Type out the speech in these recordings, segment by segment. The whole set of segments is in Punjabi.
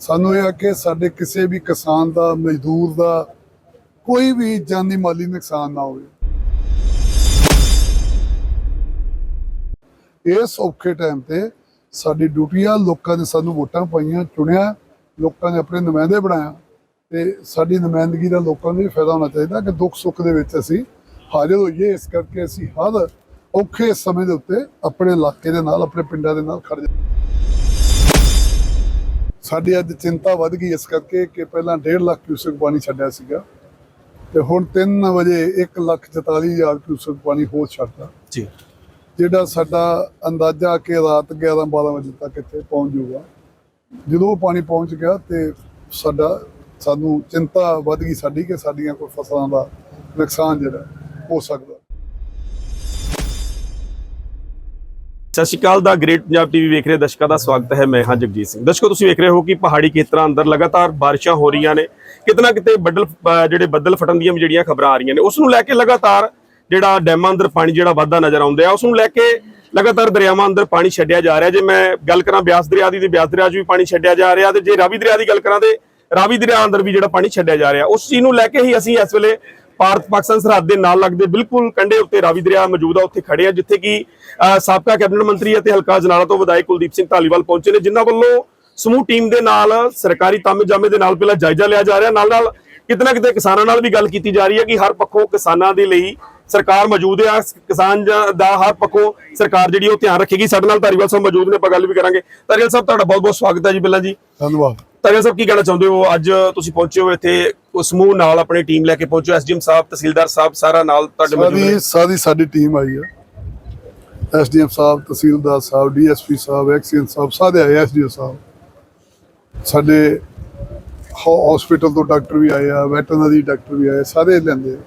ਸਾਨੂੰ ਇਹ ਆ ਕਿ ਸਾਡੇ ਕਿਸੇ ਵੀ ਕਿਸਾਨ ਦਾ, ਮਜ਼ਦੂਰ ਦਾ ਕੋਈ ਵੀ ਜਾਨੀ ਮਾਲੀ ਨੁਕਸਾਨ ਨਾ ਹੋਵੇ। ਇਸ ਔਖੇ ਟਾਈਮ ਤੇ ਸਾਡੀ ਡਿਊਟੀ ਆ, ਲੋਕਾਂ ਨੇ ਸਾਨੂੰ ਵੋਟਾਂ ਪਾਈਆਂ, ਚੁਣਿਆ, ਲੋਕਾਂ ਨੇ ਆਪਣੇ ਨੁਮਾਇੰਦੇ ਬਣਾਇਆ ਤੇ ਸਾਡੀ ਨੁਮਾਇੰਦਗੀ ਦਾ ਲੋਕਾਂ ਨੂੰ ਵੀ ਫਾਇਦਾ ਹੋਣਾ ਚਾਹੀਦਾ ਕਿ ਦੁੱਖ ਸੁੱਖ ਦੇ ਵਿੱਚ ਅਸੀਂ ਹਾਜ਼ਰ ਹੋਈਏ। ਇਸ ਕਰਕੇ ਅਸੀਂ ਹਰ ਔਖੇ ਸਮੇਂ ਦੇ ਉੱਤੇ ਆਪਣੇ ਇਲਾਕੇ ਦੇ ਨਾਲ, ਆਪਣੇ ਪਿੰਡਾਂ ਦੇ ਨਾਲ ਖੜ ਜਾ ਸਾਡੀ ਅੱਜ ਚਿੰਤਾ ਵੱਧ ਗਈ ਇਸ ਕਰਕੇ ਕਿ ਪਹਿਲਾਂ 1.5 ਲੱਖ ਕਿਊਸਕ ਪਾਣੀ ਛੱਡਿਆ ਸੀਗਾ ਤੇ ਹੁਣ 3 ਵਜੇ 1 ਲੱਖ 44 ਹਜ਼ਾਰ ਕਿਊਸਕ ਪਾਣੀ ਹੋਰ ਛੱਡਦਾ ਜੀ। ਜਿਹੜਾ ਸਾਡਾ ਅੰਦਾਜ਼ਾ ਕਿ ਰਾਤ 11 12 ਵਜੇ ਤੱਕ ਇੱਥੇ ਪਹੁੰਚ ਜਾਊਗਾ। ਜਦੋਂ ਉਹ ਪਾਣੀ ਪਹੁੰਚ ਗਿਆ ਤੇ ਸਾਡਾ ਸਾਨੂੰ ਚਿੰਤਾ ਵੱਧ ਗਈ ਸਾਡੀ ਕਿ ਸਾਡੀਆਂ ਕੋਈ ਫਸਲਾਂ ਦਾ ਨੁਕਸਾਨ ਜਿਹੜਾ ਹੋ ਸਕਦਾ। ਸਤਿ ਸ਼੍ਰੀ ਅਕਾਲ ਦਾ ਗ੍ਰੇਟ ਪੰਜਾਬ ਟੀਵੀ ਵੇਖ ਰਹੇ ਦਰਸ਼ਕਾਂ ਦਾ ਸਵਾਗਤ ਹੈ, ਮੈਂ ਹਾਂ ਜਗਜੀਤ ਸਿੰਘ। ਦਰਸ਼ਕੋ, ਤੁਸੀਂ ਵੇਖ ਰਹੇ ਹੋ ਕਿ ਪਹਾੜੀ ਖੇਤਰਾਂ ਅੰਦਰ ਲਗਾਤਾਰ ਬਾਰਿਸ਼ਾਂ ਹੋ ਰਹੀਆਂ ਨੇ। ਕਿਤਨਾ ਕਿਤੇ ਬੱਦਲ ਜਿਹੜੇ ਬੱਦਲ ਫਟਣ ਦੀਆਂ ਵੀ ਜਿਹੜੀਆਂ ਖਬਰਾਂ ਆ ਰਹੀਆਂ ਨੇ, ਉਸ ਨੂੰ ਲੈ ਕੇ ਲਗਾਤਾਰ ਜਿਹੜਾ ਡੈਮਾਂ ਅੰਦਰ ਪਾਣੀ ਜਿਹੜਾ ਵਾਧਾ ਨਜ਼ਰ ਆਉਂਦਾ ਹੈ, ਉਸ ਨੂੰ ਲੈ ਕੇ ਲਗਾਤਾਰ ਦਰਿਆਵਾਂ ਅੰਦਰ ਪਾਣੀ ਛੱਡਿਆ ਜਾ ਰਿਹਾ। ਜੇ ਮੈਂ ਗੱਲ ਕਰਾਂ ਬਿਆਸ ਦਰਿਆ ਦੀ, ਤੇ ਬਿਆਸ ਦਰਿਆ 'ਚ ਵੀ ਪਾਣੀ ਛੱਡਿਆ ਜਾ ਰਿਹਾ ਤੇ ਜੇ ਰਾਵੀ ਦਰਿਆ ਦੀ ਗੱਲ ਕਰਾਂ ਤੇ ਰਾਵੀ ਦਰਿਆ ਅੰਦਰ ਵੀ ਜਿਹੜਾ ਪਾਣੀ ਛੱਡਿਆ ਜਾ ਰਿਹਾ, ਉਸ ਚੀਜ਼ ਨੂੰ ਲੈ ਕੇ ਹੀ ਅਸੀਂ ਇਸ ਵੇਲੇ ਭਾਰਤ ਪਾਕਿਸਤਾਨ ਸਰਹੱਦ ਦੇ ਨਾਲ ਲੱਗਦੇ ਬਿਲਕੁਲ ਕੰਢੇ ਉੱਤੇ ਰਾਵੀ ਦਰਿਆ ਮੌਜੂਦ ਆ ਉੱਥੇ ਖੜੇ ਆ ਜਿੱਥੇ ਕਿ ਸਾਬਕਾ ਕੈਬਨਿਟ ਮੰਤਰੀ ਅਤੇ ਹਲਕਾ ਜਨਾਲਾ ਤੋਂ ਵਿਧਾਇਕ ਕੁਲਦੀਪ ਸਿੰਘ ਧਾਲੀਵਾਲ ਪਹੁੰਚੇ ਨੇ ਜਿਨ੍ਹਾਂ ਵੱਲੋਂ ਸਮੂਹ ਟੀਮ ਦੇ ਨਾਲ ਸਰਕਾਰੀ ਤਾਮੇ ਜਾਮੇ ਦੇ ਨਾਲ ਪਹਿਲਾਂ ਜਾਇਜ਼ਾ ਲਿਆ ਜਾ ਰਿਹਾ। ਨਾਲ ਨਾਲ ਕਿਤਨਾ ਕਿਤੇ ਕਿਸਾਨਾਂ ਨਾਲ ਵੀ ਗੱਲ ਕੀਤੀ ਜਾ ਰਹੀ ਹੈ ਕਿ ਹਰ ਪੱਖੋਂ ਕਿਸਾਨਾਂ ਦੇ ਲਈ ਸਰਕਾਰ ਮੌਜੂਦ ਹੈ ਕਿਸਾਨ ਦਾ ਹਰ ਪੱਖੋਂ ਸਰਕਾਰ ਜਿਹੜੀ ਉਹ ਧਿਆਨ ਰੱਖੇਗੀ। ਸਾਡੇ ਨਾਲ ਧਾਰੀਵਾਲ ਸਾਹਿਬ ਮੌਜੂਦ ਨੇ ਆਪਾਂ ਗੱਲ ਵੀ ਕਰਾਂਗੇ। ਧਾਰੀਵਾਲ ਸਾਹਿਬ ਤੁਹਾਡਾ ਬਹੁਤ ਬਹੁਤ ਸਵਾਗਤ ਹੈ ਜੀ ਪਹਿਲਾਂ ਜੀ। ਧੰਨਵਾਦ। ਧਾਰੀਵਾਲ ਸਾਹਿਬ ਕੀ ਕਹਿਣਾ ਚਾਹੁੰਦੇ ਹੋ? ਅੱਜ ਤੁਸੀਂ ਪਹੁੰਚੇ ਹੋ ਇੱਥੇ ਸਮੂਹ ਨਾਲ ਆਪਣੀ ਟੀਮ ਲੈ ਕੇ ਪਹੁੰਚੇ। ਐਸਡੀਐਮ ਸਾਹਿਬ ਤਹਿਸੀਲਦਾਰ ਸਾਹਿਬ ਸਾਰਾ ਨਾਲ ਤੁਹਾਡੇ ਮੌਜੂਦ ਨੇ। ਸਾਡੀ ਸਾਡੀ ਸਾਡੀ ਟੀਮ ਆਈ ਹੈ ਐਸਡੀਐਮ ਸਾਹਿਬ ਤਹਿਸੀਲਦਾਰ ਸਾਹਿਬ ਡੀਐਸਪੀ ਸਾਹਿਬ ਐਕਸੀਅਨ ਸਾਹਿਬ ਸਾਰੇ ਆਏ ਐਸਡੀਓ ਸਾਹਿਬ। ਸਾਡੇ ਹਸਪੀਟਲ ਤੋਂ ਡਾਕਟਰ ਵੀ ਆਏ ਆ ਵੈਟਰਨਰੀ ਡਾਕਟਰ ਵੀ ਆਏ ਸਾਰੇ ਲੈਂਦੇ ਆ।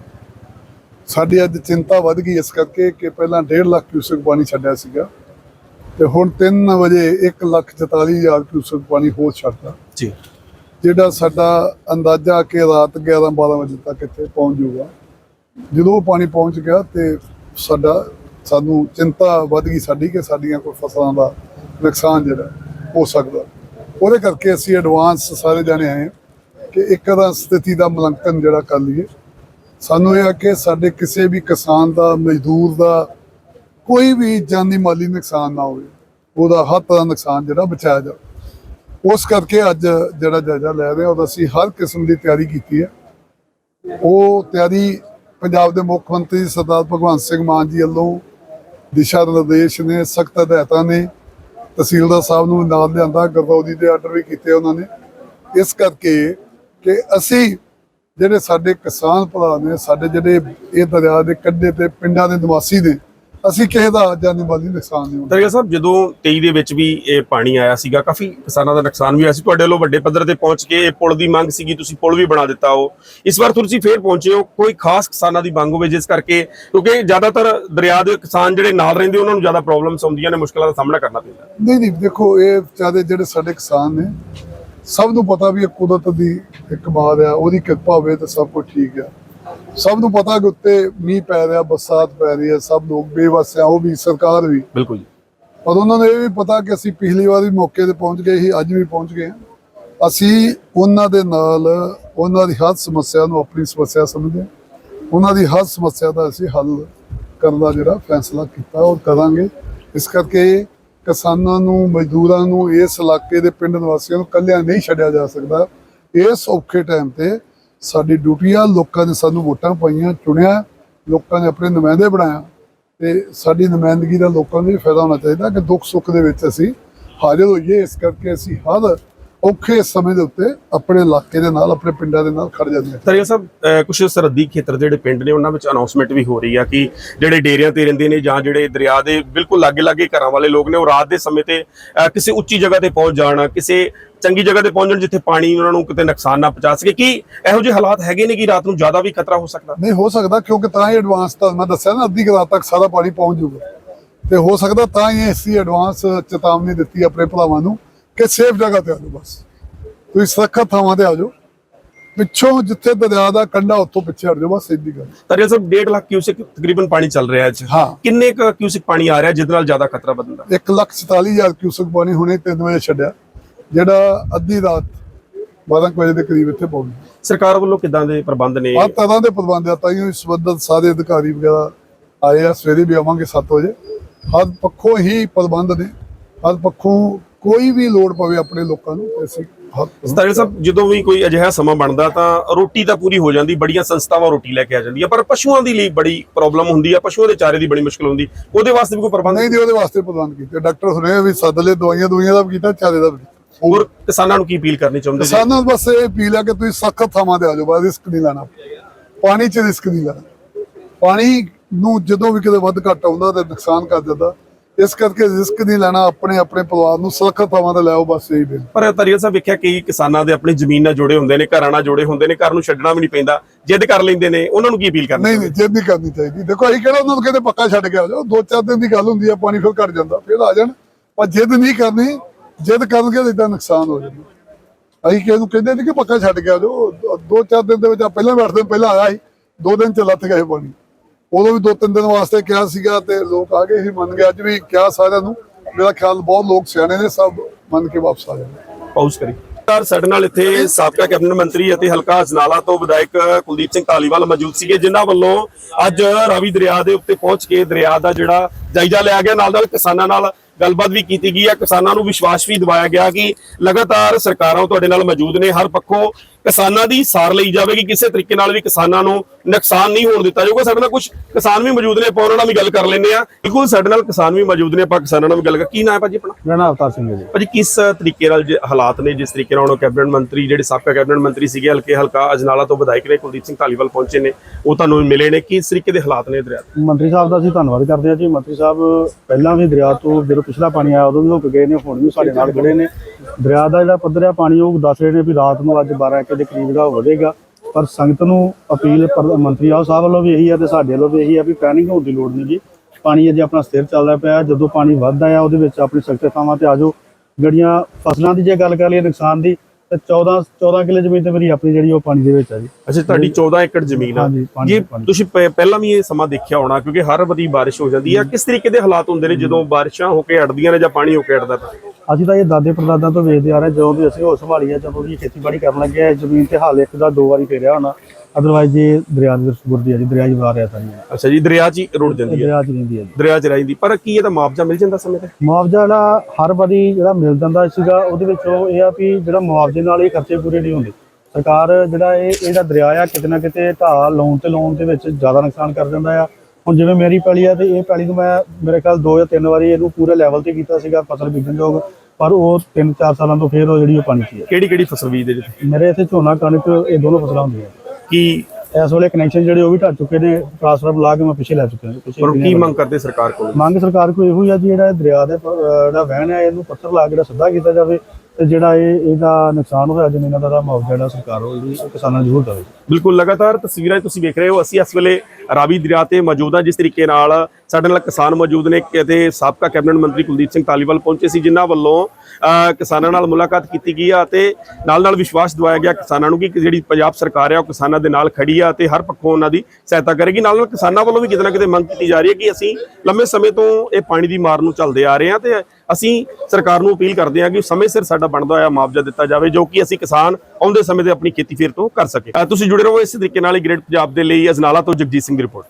ਸਾਡੀ ਅੱਜ ਚਿੰਤਾ ਵੱਧ ਗਈ ਇਸ ਕਰਕੇ ਕਿ ਪਹਿਲਾਂ 1.5 ਲੱਖ ਕਿਊਸਕ ਪਾਣੀ ਛੱਡਿਆ ਸੀਗਾ ਤੇ ਹੁਣ 3 ਵਜੇ 1 ਲੱਖ 44 ਹਜ਼ਾਰ ਕਿਊਸਕ ਪਾਣੀ ਹੋਰ ਛੱਡਦਾ ਜੀ। ਜਿਹੜਾ ਸਾਡਾ ਅੰਦਾਜ਼ਾ ਕਿ ਰਾਤ 11 12 ਵਜੇ ਤੱਕ ਇੱਥੇ ਪਹੁੰਚ ਜਾਊਗਾ। ਜਦੋਂ ਉਹ ਪਾਣੀ ਪਹੁੰਚ ਗਿਆ ਤੇ ਸਾਡਾ, ਸਾਨੂੰ ਚਿੰਤਾ ਵੱਧ ਗਈ ਸਾਡੀ ਕਿ ਸਾਡੀਆਂ ਕੋਈ ਫਸਲਾਂ ਦਾ ਨੁਕਸਾਨ ਜਿਹੜਾ ਹੋ ਸਕਦਾ। ਉਹਦੇ ਕਰਕੇ ਅਸੀਂ ਐਡਵਾਂਸ ਸਾਰੇ ਜਾਣੇ ਆਏ ਕਿ ਇੱਕ ਦਾ ਸਥਿਤੀ ਦਾ ਮੁਲਾਂਕਣ ਜਿਹੜਾ ਕਰ ਲਈਏ। ਸਾਨੂੰ ਇਹ ਆ ਕਿ ਸਾਡੇ ਕਿਸੇ ਵੀ ਕਿਸਾਨ ਦਾ, ਮਜ਼ਦੂਰ ਦਾ ਕੋਈ ਵੀ ਜਾਨੀ ਮਾਲੀ ਨੁਕਸਾਨ ਨਾ ਹੋਵੇ। ਉਹਦਾ ਹੱਥ ਦਾ ਨੁਕਸਾਨ ਜਿਹੜਾ ਬਚਾਇਆ ਜਾਵੇ। ਉਸ ਕਰਕੇ ਅੱਜ ਜਿਹੜਾ ਜਾਇਜ਼ਾ ਲੈ ਰਹੇ ਹਾਂ, ਉਹਦਾ ਅਸੀਂ ਹਰ ਕਿਸਮ ਦੀ ਤਿਆਰੀ ਕੀਤੀ ਹੈ। ਉਹ ਤਿਆਰੀ ਪੰਜਾਬ ਦੇ ਮੁੱਖ ਮੰਤਰੀ ਸਰਦਾਰ ਭਗਵੰਤ ਸਿੰਘ ਮਾਨ ਜੀ ਵੱਲੋਂ ਦਿਸ਼ਾ ਨਿਰਦੇਸ਼ ਨੇ, ਸਖਤ ਹਦਾਇਤਾਂ ਨੇ, ਤਹਿਸੀਲਦਾਰ ਸਾਹਿਬ ਨੂੰ ਨਾਲ ਲਿਆਂਦਾ, ਗਰਦੌਦੀ ਦੇ ਆਰਡਰ ਵੀ ਕੀਤੇ ਉਹਨਾਂ ਨੇ। ਇਸ ਕਰਕੇ ਕਿ ਅਸੀਂ ਜਿਹੜੇ ਸਾਡੇ ਕਿਸਾਨ ਭਰਾ ਨੇ, ਸਾਡੇ ਜਿਹੜੇ ਇਹ ਦਰਿਆ ਦੇ ਕੰਢੇ ਤੇ ਪਿੰਡਾਂ ਦੇ ਨਿਵਾਸੀ ਨੇ ਅਸੀਂ ਕਿਸੇ ਦਾ ਜਾਨੀ ਮਾਲੀ ਨੁਕਸਾਨ ਨਹੀਂ ਹੁੰਦਾ ਦਰਿਆ ਸਾਹਿਬ ਜਦੋਂ 23 ਦੇ ਵਿੱਚ ਵੀ ਇਹ ਪਾਣੀ ਆਇਆ ਸੀਗਾ ਕਾਫੀ ਕਿਸਾਨਾਂ ਦਾ ਨੁਕਸਾਨ ਵੀ ਹੋਇਆ ਸੀ। ਤੁਹਾਡੇ ਵੱਲੋਂ ਵੱਡੇ ਪੱਧਰ ਤੇ ਪਹੁੰਚ ਕੇ ਇਹ ਪੁਲ ਦੀ ਮੰਗ ਸੀਗੀ ਤੁਸੀਂ ਪੁਲ ਵੀ ਬਣਾ ਦਿੱਤਾ ਉਹ। ਇਸ ਵਾਰ ਤੁਸੀਂ ਫੇਰ ਪਹੁੰਚੇ ਹੋ ਕੋਈ ਖਾਸ ਕਿਸਾਨਾਂ ਦੀ ਮੰਗ ਹੋਵੇ ਜਿਸ ਕਰਕੇ ਕਿਉਂਕਿ ਜ਼ਿਆਦਾਤਰ ਦਰਿਆ ਦੇ ਕਿਸਾਨ ਜਿਹੜੇ ਨਾਲ ਰਹਿੰਦੇ ਉਹਨਾਂ ਨੂੰ ਜ਼ਿਆਦਾ ਪ੍ਰੋਬਲਮਸ ਆਉਂਦੀਆਂ ਨੇ ਮੁਸ਼ਕਲਾਂ ਦਾ ਸਾਹਮਣਾ ਕਰਨਾ ਪੈਂਦਾ। ਨਹੀਂ ਨਹੀਂ ਦੇਖੋ ਇਹ ਵਿਚਾਰੇ ਜਿਹੜੇ ਸਾਡੇ ਕਿਸਾਨ ਨੇ ਸਭ ਨੂੰ ਪਤਾ ਵੀ ਇਹ ਕੁਦਰਤ ਦੀ ਇੱਕ ਬਾਤ ਆ ਉਹਦੀ ਕਿਰਪਾ ਹੋਵੇ ਤਾਂ ਸਭ ਕੁਝ ਠੀਕ ਆ। ਸਭ ਨੂੰ ਪਤਾ ਕਿ ਉੱਤੇ ਮੀਂਹ ਪੈ ਰਿਹਾ ਬਰਸਾਤ ਪੈ ਰਹੀ ਹੈ ਸਭ ਲੋਕ ਬੇਵਸ ਆ ਉਹ ਵੀ ਸਰਕਾਰ ਵੀ। ਬਿਲਕੁਲ ਜੀ। ਪਰ ਉਹਨਾਂ ਨੂੰ ਇਹ ਵੀ ਪਤਾ ਕਿ ਅਸੀਂ ਪਿਛਲੀ ਵਾਰ ਵੀ ਮੌਕੇ ਤੇ ਪਹੁੰਚ ਗਏ ਸੀ ਅੱਜ ਵੀ ਪਹੁੰਚ ਗਏ ਹਾਂ। ਅਸੀਂ ਉਹਨਾਂ ਦੇ ਨਾਲ ਉਹਨਾਂ ਦੀ ਹਰ ਸਮੱਸਿਆ ਨੂੰ ਆਪਣੀ ਸਮੱਸਿਆ ਸਮਝਦੇ। ਉਹਨਾਂ ਦੀ ਹਰ ਸਮੱਸਿਆ ਦਾ ਅਸੀਂ ਹੱਲ ਕਰਨ ਦਾ ਜਿਹੜਾ ਫੈਸਲਾ ਕੀਤਾ ਔਰ ਕਰਾਂਗੇ। ਇਸ ਕਰਕੇ ਕਿਸਾਨਾਂ ਨੂੰ ਮਜ਼ਦੂਰਾਂ ਨੂੰ ਇਸ ਇਲਾਕੇ ਦੇ ਪਿੰਡ ਨਿਵਾਸੀਆਂ ਨੂੰ ਕੱਲਿਆਂ ਨਹੀਂ ਛੱਡਿਆ ਜਾ ਸਕਦਾ। ਇਸ ਔਖੇ ਟਾਈਮ ਤੇ ਸਾਡੀ ਡਿਊਟੀ ਆ, ਲੋਕਾਂ ਨੇ ਸਾਨੂੰ ਵੋਟਾਂ ਪਾਈਆਂ, ਚੁਣਿਆ, ਲੋਕਾਂ ਨੇ ਆਪਣੇ ਨੁਮਾਇੰਦੇ ਬਣਾਇਆ ਤੇ ਸਾਡੀ ਨੁਮਾਇੰਦਗੀ ਦਾ ਲੋਕਾਂ ਨੂੰ ਵੀ ਫਾਇਦਾ ਹੋਣਾ ਚਾਹੀਦਾ ਕਿ ਦੁੱਖ ਸੁੱਖ ਦੇ ਵਿੱਚ ਅਸੀਂ ਹਾਜ਼ਰ ਹੋਈਏ। ਇਸ ਕਰਕੇ ਅਸੀਂ ਹਰ ਔਖੇ ਸਮੇਂ ਦੇ ਉੱਤੇ ਆਪਣੇ ਇਲਾਕੇ ਦੇ ਨਾਲ ਆਪਣੇ ਪਿੰਡਾਂ ਦੇ ਨਾਲ ਖੜ ਜਾਂਦੇ ਹਾਂ ਦਰਿਆ ਸਾਹਿਬ ਕੁਝ ਸਰਹੱਦੀ ਖੇਤਰ ਜਿਹੜੇ ਪਿੰਡ ਨੇ ਉਹਨਾਂ ਵਿੱਚ ਅਨਾਉਂਸਮੈਂਟ ਵੀ ਹੋ ਰਹੀ ਆ ਕਿ ਜਿਹੜੇ ਡੇਰਿਆਂ ਤੇ ਰਹਿੰਦੇ ਨੇ ਜਾਂ ਜਿਹੜੇ ਦਰਿਆ ਦੇ ਬਿਲਕੁਲ ਲਾਗੇ-ਲਾਗੇ ਘਰਾਂ ਵਾਲੇ ਲੋਕ ਨੇ ਉਹ ਰਾਤ ਦੇ ਸਮੇਂ ਤੇ ਕਿਸੇ ਉੱਚੀ ਜਗ੍ਹਾ ਤੇ ਪਹੁੰਚ ਜਾਣ ਕਿਸੇ ਚੰਗੀ ਜਗ੍ਹਾ ਤੇ ਪਹੁੰਚਣ ਜਿੱਥੇ ਪਾਣੀ ਉਹਨਾਂ ਨੂੰ ਕਿਤੇ ਨੁਕਸਾਨ ਨਾ ਪਹੁੰਚਾ ਸਕੇ। ਕਿ ਇਹੋ ਜਿਹੇ ਹਾਲਾਤ ਹੈਗੇ ਨੇ ਕਿ ਰਾਤ ਨੂੰ ਜ਼ਿਆਦਾ ਵੀ ਖਤਰਾ ਹੋ ਸਕਦਾ? ਨਹੀਂ ਹੋ ਸਕਦਾ ਕਿਉਂਕਿ ਤਾਂ ਹੀ ਐਡਵਾਂਸ ਤਾਂ ਮੈਂ ਦੱਸਿਆ ਨਾ ਅੱਧੀ ਰਾਤ ਤੱਕ ਸਾਰਾ ਪਾਣੀ ਪਹੁੰਚ ਜਾਊਗਾ। ਤੇ ਹੋ ਸਕਦਾ ਤਾਂ ਹੀ ਅਸੀਂ ਐਡਵਾਂਸ ਚੇਤਾਵਨੀ ਦਿੱਤੀ ਆਪਣੇ ਭਰਾਵਾਂ ਨੂੰ ਕਿ ਸੇਫ ਜਗ੍ਹਾ ਤੇ ਆ ਜਾਓ ਬਸ। ਤੁਸੀਂ ਸੁਰੱਖਿਅਤ ਥਾਵਾਂ ਤੇ ਆ ਜਾਓ। ਪਿੱਛੋਂ ਜਿੱਥੇ ਦਰਿਆ ਦਾ ਕੰਢਾ ਉੱਥੋਂ ਪਿੱਛੇ ਹਟ ਜਾਓ ਬਸ ਸਿੱਧੀ ਗੱਲ। ਦਰਿਆ ਸਾਹਿਬ 1.5 ਲੱਖ ਕਿਊਸਿਕ ਤਕਰੀਬਨ ਪਾਣੀ ਚੱਲ ਰਿਹਾ ਹੈ ਹਾਂ। ਕਿੰਨੇ ਕੁ ਕਿਊਸਿਕ ਪਾਣੀ ਆ ਰਿਹਾ ਜਿਹਦੇ ਨਾਲ ਜ਼ਿਆਦਾ ਖਤਰਾ ਵਧਦਾ 1 ਲੱਖ 47 ਹਜ਼ਾਰ ਕਿਊਸਕ ਪਾਣੀ ਹੁਣੇ 3 ਵਜੇ ਛੱਡਿਆ। ਜਿਹੜਾ ਅੱਧੀ ਰਾਤ 12 ਕੁ ਵਜੇ ਦੇ ਕਰੀਬ ਇੱਥੇ ਪਹੁੰਚ ਸਰਕਾਰ ਵੱਲੋਂ ਕਿਦਾਂ ਦੇ ਪ੍ਰਬੰਧ ਨੇ? ਆ ਤਰ੍ਹਾਂ ਦੇ ਪ੍ਰਬੰਧ ਆ ਤਾਂ ਇਸ ਸੰਬੰਧਤ ਸਾਰੇ ਅਧਿਕਾਰੀ ਵਗੈਰਾ ਆਏ ਆ ਸਵੇਰੇ ਵੀ ਆਵਾਂਗੇ 7 ਵਜੇ। ਹਰ ਪੱਖੋਂ ਹੀ ਪ੍ਰਬੰਧ ਨੇ। ਹਰ ਪੱਖੋਂ ਕੋਈ ਵੀ ਲੋੜ ਪਵੇ ਆਪਣੇ ਲੋਕਾਂ ਨੂੰ ਤੇ ਅਸੀਂ ਸਤਾਰੇ ਸਾਹਿਬ ਜਦੋਂ ਵੀ ਕੋਈ ਅਜਿਹਾ ਸਮਾਂ ਬਣਦਾ ਤਾਂ ਰੋਟੀ ਤਾਂ ਪੂਰੀ ਹੋ ਜਾਂਦੀ ਬੜੀਆਂ ਸੰਸਥਾਵਾਂ ਰੋਟੀ ਲੈ ਕੇ ਆ ਜਾਂਦੀਆਂ ਪਰ ਪਸ਼ੂਆਂ ਦੀ ਲਈ ਬੜੀ ਪ੍ਰੋਬਲਮ ਹੁੰਦੀ ਆ ਪਸ਼ੂਆਂ ਦੇ ਚਾਰੇ ਦੀ ਬੜੀ ਮੁਸ਼ਕਲ ਹੁੰਦੀ ਉਹਦੇ ਵਾਸਤੇ ਵੀ ਕੋਈ ਪ੍ਰਬੰਧ ਨਹੀਂ ਜੀ ਉਹਦੇ ਵਾਸਤੇ ਪ੍ਰਬੰਧ ਕੀਤੇ। ਡਾਕਟਰ ਸੁਣੇ ਵੀ ਸੱਦ ਦਵਾਈਆਂ ਦਵਾਈਆਂ ਦਾ ਕੀਤਾ ਚਾਰੇ ਦਾ। ਹੋਰ ਕਿਸਾਨਾਂ ਨੂੰ ਕੀ ਅਪੀਲ ਕਰਨੀ ਚਾਹੁੰਦੇ ਜੀ? ਕਿਸਾਨਾਂ ਨੂੰ ਬਸ ਇਹ ਅਪੀਲ ਹੈ ਕਿ ਤੁਸੀਂ ਸਖਤ ਥਾਵਾਂ ਤੇ ਆ ਜਾਓ ਬਸ ਰਿਸਕ ਨਹੀਂ ਲੈਣਾ। ਪਾਣੀ 'ਚ ਰਿਸਕ ਨਹੀਂ ਲੈਣਾ। ਪਾਣੀ ਨੂੰ ਜਦੋਂ ਵੀ ਕਿਤੇ ਵੱਧ ਘੱਟ ਆਉਂਦਾ ਤੇ ਨੁਕਸਾਨ ਕਰ ਦਿੰਦਾ ਇਸ ਕਰਕੇ ਰਿਸਕ ਨਹੀਂ ਲੈਣਾ ਆਪਣੇ ਆਪਣੇ ਪਰਿਵਾਰ ਨੂੰ ਸਖਤ ਥਾਵਾਂ ਤੇ ਲੈ ਆਓ ਬਸ ਇਹੀ ਬੇਨਤੀ। ਪਰ ਤਰੀਆ ਸਾਹਿਬ ਵੇਖਿਆ ਕਈ ਕਿਸਾਨਾਂ ਦੇ ਆਪਣੀ ਜ਼ਮੀਨ ਨਾਲ ਜੁੜੇ ਹੁੰਦੇ ਨੇ ਘਰਾਂ ਨਾਲ ਜੁੜੇ ਹੁੰਦੇ ਨੇ ਘਰ ਨੂੰ ਛੱਡਣਾ ਵੀ ਨਹੀਂ ਪੈਂਦਾ ਜਿੱਦ ਕਰ ਲੈਂਦੇ ਨੇ ਉਹਨਾਂ ਨੂੰ ਕੀ ਅਪੀਲ ਕਰਨੀ ਨਹੀਂ ਨਹੀਂ ਜਿੱਦ ਨਹੀਂ ਕਰਨੀ ਚਾਹੀਦੀ। ਦੇਖੋ ਅਸੀਂ ਕਿਹੜਾ ਉਹਨਾਂ ਨੂੰ ਕਹਿੰਦੇ ਪੱਕਾ ਛੱਡ ਕੇ ਆ ਜਾਓ ਦੋ ਚਾਰ ਦਿਨ ਦੀ ਗੱਲ ਹੁੰਦੀ ਆ ਪਾਣੀ ਫਿਰ ਘਟ ਜਾਂਦਾ ਫਿਰ ਆ ਜਾਣ। ਪਰ ਜਿੱਦ ਨਹੀਂ ਕਰਨੀ ਜਿੱਦ ਕਰਨਗੇ ਤਾਂ ਇਦਾਂ ਨੁਕਸਾਨ ਹੋ ਜਾਂਦਾ ਅਸੀਂ ਕਿਸੇ ਨੂੰ ਕਹਿੰਦੇ ਨਹੀਂ ਕਿ ਪੱਕਾ ਛੱਡ ਕੇ ਆ ਜਾਓ ਦੋ- ਚਾਰ ਦਿਨ ਦੇ ਵਿੱਚ ਆ ਪਹਿਲਾਂ ਦਿਨ ਪਹਿਲਾਂ ਆਇਆ ਸੀ ਦੋ ਦਿਨ ਚ ਲੱਥ ਗਏ ਪਾਣੀ। ਉਦੋਂ ਵੀ ਦੋ ਤਿੰਨ ਦਿਨ ਵਾਸਤੇ ਕਿਹਾ ਸੀਗਾ ਤੇ ਲੋਕ ਆ ਗਏ ਸੀ ਮੰਨ ਗਏ। ਅੱਜ ਵੀ ਕਿਹਾ ਸਾਰਿਆਂ ਨੂੰ, ਮੇਰਾ ਖਿਆਲ ਬਹੁਤ ਲੋਕ ਸਿਆਣੇ ਨੇ, ਸਭ ਮੰਨ ਕੇ ਵਾਪਸ ਆ ਜਾਣਗੇ ਪਾਉਸ ਕਰੀ। ਸਰ, ਸਾਡੇ ਨਾਲ ਇੱਥੇ ਸਾਬਕਾ ਕੈਬਨਿਟ ਮੰਤਰੀ ਅਤੇ ਹਲਕਾ ਅਜਨਾਲਾ ਤੋਂ ਵਿਧਾਇਕ ਕੁਲਦੀਪ ਸਿੰਘ ਧਾਲੀਵਾਲ ਮੌਜੂਦ ਸੀਗੇ, ਜਿਨ੍ਹਾਂ ਵੱਲੋਂ ਅੱਜ ਰਾਵੀ ਦਰਿਆ ਦੇ ਉੱਤੇ ਪਹੁੰਚ ਕੇ ਦਰਿਆ ਦਾ ਜਿਹੜਾ ਜਾਇਜ਼ਾ ਲਿਆ ਗਿਆ। ਨਾਲ ਨਾਲ ਕਿਸਾਨਾਂ ਨਾਲ ਗੱਲਬਾਤ ਵੀ ਕੀਤੀ ਗਈ ਹੈ। ਕਿਸਾਨਾਂ ਨੂੰ ਵਿਸ਼ਵਾਸ ਵੀ ਦਿਵਾਇਆ ਗਿਆ ਕਿ ਲਗਾਤਾਰ ਸਰਕਾਰਾਂ ਤੁਹਾਡੇ ਨਾਲ ਮੌਜੂਦ ਨੇ, ਹਰ ਪੱਖੋਂ ਕਿਸਾਨਾਂ ਦੀ ਸਾਰ ਲਈ ਜਾਵੇਗੀ ਕਿਸੇ ਤਰੀਕੇ ਨਾਲ ਵੀ ਕਿਸਾਨਾਂ ਨੂੰ ਨੁਕਸਾਨ ਨਹੀਂ ਹੋਣ ਦਿੱਤਾ ਜਾਊਗਾ। ਸਾਡੇ ਨਾਲ ਕੁਝ ਕਿਸਾਨ ਵੀ ਮੌਜੂਦ ਨੇ ਆਪਾਂ ਉਹਨਾਂ ਨਾਲ ਵੀ ਗੱਲ ਕਰ ਲੈਂਦੇ ਆ ਬਿਲਕੁਲ ਸਾਡੇ ਨਾਲ ਕਿਸਾਨ ਵੀ ਮੌਜੂਦ ਨੇ ਆਪਾਂ ਕਿਸਾਨਾਂ ਨਾਲ ਵੀ ਗੱਲ ਕਰ ਕੀ ਨਾਮ ਹੈ ਭਾਜੀ ਆਪਣਾ? ਮੇਰਾ ਨਾਮ ਅਵਤਾਰ ਸਿੰਘ ਹੈ ਜੀ। ਭਾਜੀ ਕਿਸ ਤਰੀਕੇ ਨਾਲ ਜੇ ਹਾਲਾਤ ਨੇ ਜਿਸ ਤਰੀਕੇ ਨਾਲ ਉਹ ਕੈਬਨਿਟ ਮੰਤਰੀ ਜਿਹੜੇ ਸਾਬਕਾ ਕੈਬਨਿਟ ਮੰਤਰੀ ਸੀਗੇ ਹਲਕੇ ਹਲਕਾ ਅਜਨਾਲਾ ਤੋਂ ਵਿਧਾਇਕ ਨੇ ਕੁਲਦੀਪ ਸਿੰਘ ਧਾਲੀਵਾਲ ਪਹੁੰਚੇ ਨੇ ਉਹ ਤੁਹਾਨੂੰ ਮਿਲੇ ਨੇ। ਕਿਸ ਤਰੀਕੇ ਦੇ ਹਾਲਾਤ ਨੇ ਦਰਿਆ? ਮੰਤਰੀ ਸਾਹਿਬ ਦਾ ਅਸੀਂ ਧੰਨਵਾਦ ਕਰਦੇ ਹਾਂ ਜੀ। ਮੰਤਰੀ ਸਾਹਿਬ ਪਹਿਲਾਂ ਵੀ ਦਰਿਆ ਤੋਂ ਜਦੋਂ ਪਿਛਲਾ ਪਾਣੀ ਆਇਆ ਉਦੋਂ ਵੀ ਹੋ ਕੇ ਗਏ ਨੇ ਹੁਣ ਵੀ ਸਾਡੇ ਨਾਲ ਖੜੇ ਨੇ। ਦਰਿਆ ਦਾ ਜਿਹੜਾ ਪੱਧਰ ਆ ਪਾਣੀ ਉਹ ਦੱਸ ਰਹੇ ਨੇ ਵੀ ਰਾਤ ਨੂੰ ਅੱਜ 12 ਇੱਕ ਦੇ ਕਰੀਬ ਜਿਹੜਾ ਉਹ ਵਧੇਗਾ। ਪਰ ਸੰਗਤ ਨੂੰ ਅਪੀਲ ਮੰਤਰੀ ਆਓ, ਸਾਹਿਬ ਵੱਲੋਂ ਵੀ ਇਹੀ ਆ ਤੇ ਸਾਡੇ ਵੱਲੋਂ ਵੀ ਇਹੀ ਆ ਵੀ ਪੈਨਿਕ ਹੋਣ ਦੀ ਲੋੜ ਨਹੀਂ ਜੀ। ਪਾਣੀ ਅਜੇ ਆਪਣਾ ਸਥਿਰ ਚੱਲਦਾ ਪਿਆ, ਜਦੋਂ ਪਾਣੀ ਵੱਧਦਾ ਆ, ਉਹਦੇ ਵਿੱਚ ਆਪਣੀ ਸਖਤ ਥਾਵਾਂ ਤੇ ਆ ਜਾਓ। ਜਿਹੜੀਆਂ ਫਸਲਾਂ ਦੀ ਜੇ ਗੱਲ ਕਰ ਲਈਏ ਨੁਕਸਾਨ ਦੀ ਤੇ 14 14 ਕਿੱਲੇ ਜ਼ਮੀਨ ਤੇ ਮੇਰੀ ਆਪਣੀ ਜਿਹੜੀ ਉਹ ਪਾਣੀ ਦੇ ਵਿੱਚ ਆ ਜੀ। ਅੱਛਾ ਤੁਹਾਡੀ 14 ਏਕੜ ਜ਼ਮੀਨ ਆ। ਹਾਂਜੀ, ਪਾਣੀ- ਇਹ ਪਾਣੀ। ਤੁਸੀਂ ਪ- ਪਹਿਲਾਂ ਵੀ ਇਹ ਸਮਾਂ ਦੇਖਿਆ ਹੋਣਾ ਕਿਉਂਕਿ ਹਰ ਵਾਰੀ ਬਾਰਿਸ਼ ਹੋ ਜਾਂਦੀ ਆ। ਕਿਸ ਤਰੀਕੇ ਦੇ ਹਾਲਾਤ ਹੁੰਦੇ ਨੇ ਜਦੋਂ ਬਾਰਿਸ਼ਾਂ ਹੋ ਕੇ ਅੜਦੀਆਂ ਨੇ ਜਾਂ ਪਾਣੀ ਹੋ ਕੇ ਅੜਦਾ ਅਸੀਂ ਤਾਂ ਇਹ ਦਾਦੇ ਪੜਦਾਦਿਆਂ ਤੋਂ ਵੇਖਦੇ ਆ ਰਹੇ ਜਦੋਂ ਵੀ ਅਸੀਂ ਹੋਸ਼ ਸੰਭਾਲੀ ਆ ਜਦੋਂ ਵੀ ਖੇਤੀਬਾੜੀ ਕਰਨ ਲੱਗੇ ਆ ਜ਼ਮੀਨ ਤੇ ਹਾਲ ਇੱਕ ਦਾ ਦੋ ਵਾਰੀ ਫੇਰਿਆ ਹੋਣਾ। ਅਦਰਵਾਈਜ਼ ਇਹ ਦਰਿਆ ਦੇ ਸੁਰਦੀ ਆ ਜੀ ਦਰਿਆ ਹੀ ਵਾਰ ਰਿਹਾ ਸਾਰੀ ਇਹ ਅੱਛਾ ਜੀ ਦਰਿਆ 'ਚ ਹੀ ਰੁੜ ਜਾਂਦੀ ਹੈ। ਦਰਿਆ ਚ ਰਹਿੰਦੀ ਜੀ। ਦਰਿਆ 'ਚ ਰਹਿੰਦੀ ਪਰ ਕੀ ਇਹਦਾ ਮੁਆਵਜ਼ਾ ਮਿਲ ਜਾਂਦਾ ਸਮੇਂ ਤੇ? ਮੁਆਵਜ਼ਾ ਜਿਹੜਾ ਹਰ ਵਾਰੀ ਜਿਹੜਾ ਮਿਲ ਜਾਂਦਾ ਸੀਗਾ ਉਹਦੇ ਵਿੱਚ ਉਹ ਇਹ ਆ ਵੀ ਜਿਹੜਾ ਮੁਆਵਜ਼ੇ ਨਾਲ ਇਹ ਖਰਚੇ ਪੂਰੇ ਨਹੀਂ ਹੁੰਦੇ। ਸਰਕਾਰ ਜਿਹੜਾ ਇਹ ਇਹਦਾ ਦਰਿਆ ਆ ਕਿਤੇ ਨਾ ਕਿਤੇ ਢਾਹ ਲਾਉਣ ਤੇ ਲਾਉਣ ਦੇ ਵਿੱਚ ਜ਼ਿਆਦਾ ਨੁਕਸਾਨ ਕਰ ਦਿੰਦਾ ਆ। ਹੁਣ ਜਿਵੇਂ ਮੇਰੀ ਪੈਲੀ ਆ ਤੇ ਇਹ ਪੈਲੀ ਨੂੰ ਮੈਂ ਮੇਰੇ ਖਿਆਲ ਦੋ ਜਾਂ ਤਿੰਨ ਵਾਰੀ ਇਹਨੂੰ ਪੂਰੇ ਲੈਵਲ ਤੇ ਕੀਤਾ ਸੀਗਾ ਫਸਲ ਬੀਜਣ ਯੋਗ। ਪਰ ਉਹ 3-4 ਸਾਲਾਂ ਤੋਂ ਫੇਰ ਉਹ ਜਿਹੜੀ ਉਹ ਪਾਣੀ 'ਚ ਹੀ ਆ। ਕਿਹੜੀ ਕਿਹੜੀ ਫਸਲ ਬੀਜਦੇ ਜੀ? ਮੇਰੇ ਇੱਥੇ ਝੋਨਾ ਕਣਕ ਇਹ ਦੋਨੋਂ ਫਸਲਾਂ ਹੁੰਦੀਆਂ। ਕੀ ਇਸ ਵੇਲੇ ਕਨੈਕਸ਼ਨ ਜਿਹੜੇ ਉਹ ਵੀ ਢੱਟ ਚੁੱਕੇ ਨੇ ਟ੍ਰਾਂਸਫਰ ਲਾ ਕੇ ਮੈਂ ਪਿੱਛੇ ਲੈ ਚੁੱਕਿਆ ਪਿੱਛੇ ਪਰ ਕੀ ਮੰਗ ਕਰਦੇ ਸਰਕਾਰ ਕੋਲ? ਮੰਗ ਸਰਕਾਰ ਕੋਲ ਇਹੋ ਹੀ ਆ ਜੀ ਜਿਹੜਾ ਇਹ ਦਰਿਆ ਦੇ ਜਿਹੜਾ ਵਹਿਣ ਹੈ ਇਹਨੂੰ ਪੱਥਰ ਲਾ ਕੇ ਜਿਹੜਾ ਸਿੱਧਾ ਕੀਤਾ ਜਾਵੇ ਤੇ ਜਿਹੜਾ ਇਹ ਇਹਦਾ ਨੁਕਸਾਨ ਹੋਇਆ ਜ਼ਮੀਨਾਂ ਦਾ ਮੁਆਵਜ਼ਾ ਜਿਹੜਾ ਸਰਕਾਰ ਉਹ ਜਿਹੜੀ ਕਿਸਾਨਾਂ ਨੂੰ ਜ਼ਰੂਰ ਦੇਵੇ। ਬਿਲਕੁਲ ਲਗਾਤਾਰ ਤਸਵੀਰਾਂ ਤੁਸੀਂ ਵੇਖ ਰਹੇ ਹੋ। ਅਸੀਂ ਇਸ ਵੇਲੇ ਰਾਵੀ ਦਰਿਆ ਤੇ ਮੌਜੂਦ ਹਾਂ ਜਿਸ ਤਰੀਕੇ ਨਾਲ ਸਾਡੇ ਨਾਲ ਕਿਸਾਨ ਮੌਜੂਦ ਨੇ ਅਤੇ ਸਾਬਕਾ ਕੈਬਨਿਟ ਮੰਤਰੀ ਕੁਲਦੀਪ ਸਿੰਘ ਧਾਲੀਵਾਲ ਪਹੁੰਚੇ ਸੀ, ਜਿਨ੍ਹਾਂ ਵੱਲੋਂ ਕਿਸਾਨਾਂ ਨਾਲ ਮੁਲਾਕਾਤ ਕੀਤੀ ਗਈ ਆ ਅਤੇ ਨਾਲ ਨਾਲ ਵਿਸ਼ਵਾਸ ਦਿਵਾਇਆ ਗਿਆ ਕਿਸਾਨਾਂ ਨੂੰ ਕਿ ਜਿਹੜੀ ਪੰਜਾਬ ਸਰਕਾਰ ਹੈ ਉਹ ਕਿਸਾਨਾਂ ਦੇ ਨਾਲ ਖੜੀ ਆ ਅਤੇ ਹਰ ਪੱਖੋਂ ਉਹਨਾਂ ਦੀ ਸਹਾਇਤਾ ਕਰੇਗੀ। ਨਾਲ ਨਾਲ ਕਿਸਾਨਾਂ ਵੱਲੋਂ ਵੀ ਕਿਤੇ ਨਾ ਕਿਤੇ ਮੰਗ ਕੀਤੀ ਜਾ ਰਹੀ ਹੈ ਕਿ ਅਸੀਂ ਲੰਮੇ ਸਮੇਂ ਤੋਂ ਇਹ ਪਾਣੀ ਦੀ ਮਾਰ ਨੂੰ ਚੱਲਦੇ ਆ ਰਹੇ ਹਾਂ ਤੇ ਅਸੀਂ ਸਰਕਾਰ ਨੂੰ ਅਪੀਲ ਕਰਦੇ ਹਾਂ ਕਿ ਸਮੇਂ ਸਿਰ ਸਾਡਾ ਬਣਦਾ ਹੋਇਆ ਮੁਆਵਜ਼ਾ ਦਿੱਤਾ ਜਾਵੇ, ਜੋ ਕਿ ਅਸੀਂ ਕਿਸਾਨ ਆਉਂਦੇ ਸਮੇਂ ਤੇ ਆਪਣੀ ਖੇਤੀ ਫਿਰ ਤੋਂ ਕਰ ਸਕੇ ਤੁਸੀਂ ਜੁੜੇ ਰਹੋ ਇਸੇ ਤਰੀਕੇ ਨਾਲ ਹੀ ਗ੍ਰੇਟ ਪੰਜਾਬ ਦੇ ਲਈ, ਅਜਨਾਲਾ ਤੋਂ ਜਗਜੀਤ ਸਿੰਘ ਦੀ ਰਿਪੋਰਟ।